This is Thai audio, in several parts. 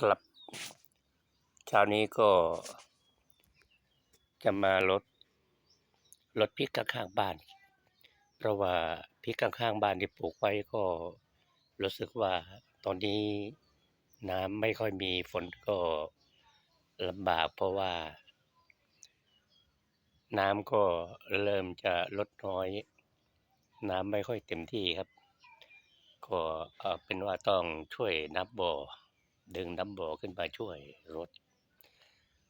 ครับเช้านี้ก็ จะมาลดลดพริกข้างๆบ้าน เพราะว่าพริกข้างๆบ้านที่ปลูกไว้ก็รู้สึกว่าตอนนี้น้ำไม่ค่อยมีฝนก็ลำบากเพราะว่า น้ำก็เริ่มจะลดน้อย น้ำไม่ค่อยเต็มที่ครับ ก็เป็นว่าต้องช่วยน้ำบ่อ ดึงน้ำบ่อขึ้นมาช่วยรด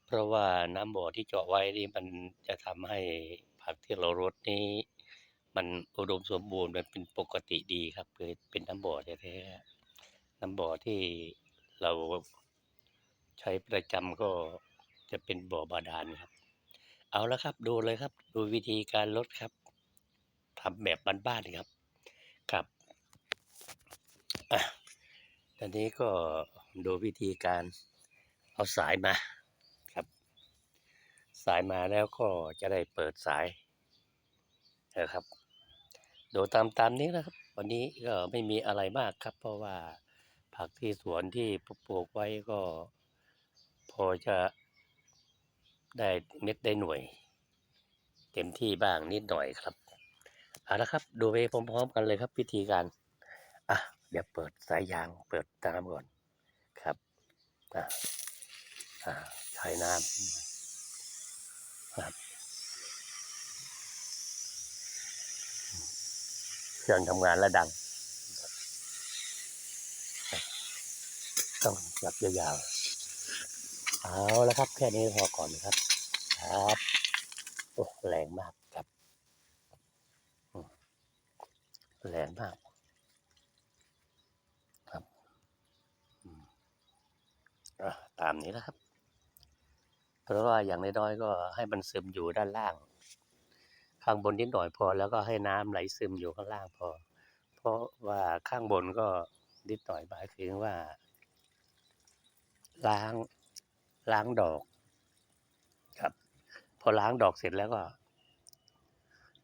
เพราะว่าน้ำบ่อที่เจาะไว้นี่มันจะทำให้ผักที่เรารดนี้ มันอุดมสมบูรณ์มันเป็นปกติดีครับคือเป็นน้ำบ่อแท้ๆน้ำบ่อที่เราใช้ประจำก็จะเป็นบ่อบาดาลครับ เอาละครับดูเลยครับ ดูวิธีการลดครับทำแบบบ้านๆครับครับอะ ตอนนี้ก็ดูวิธีการเอาสายมาครับ สายมาแล้วก็จะได้เปิดสายนะครับดูตามตามนี้นะครับ วันนี้ก็ไม่มีอะไรมากครับ เพราะว่าผักที่สวนที่ปลูกไว้ก็ พอจะได้เม็ดได้หน่วย เต็มที่บ้างนิดหน่อยครับเอาละครับ ดูไปพร้อมๆกันเลยครับ วิธีการอะ เดี๋ยวเปิดสายยางเปิดน้ำก่อนครับอะอ่าใช้น้ำครับเครื่องทำงานแล้วดัง ต้องจับยาวๆเอาแล้วครับ แค่นี้พอก่อนนะครับ ครับโอ้แรงมากครับแรงมาก ครับอืมอะ ตามนี้นะครับ เพราะว่าอย่างน้อยๆก็ให้มันซึมอยู่ด้านล่าง ข้างบนนิดหน่อยพอแล้วก็ให้น้ำไหลซึมอยู่ข้างล่างพอ เพราะว่าข้างบนก็นิดหน่อยหมายถึงว่า ล้างล้างดอกครับ พอล้างดอกเสร็จแล้วก็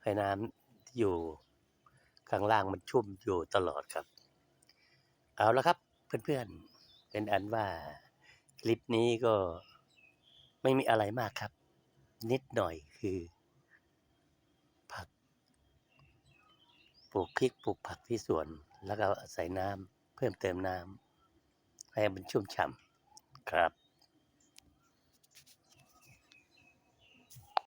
ให้น้ำที่อยู่ข้างล่างมันชุ่มอยู่ตลอดครับ เอาละครับเพื่อนๆ เป็นอันว่า คลิปนี้ก็ไม่มีอะไรมากครับ นิดหน่อยคือ ผัก ปลูกพริกปลูกผักที่สวน แล้วก็ใส่น้ำเพิ่มเติมน้ำให้มันชุ่มฉ่ำครับ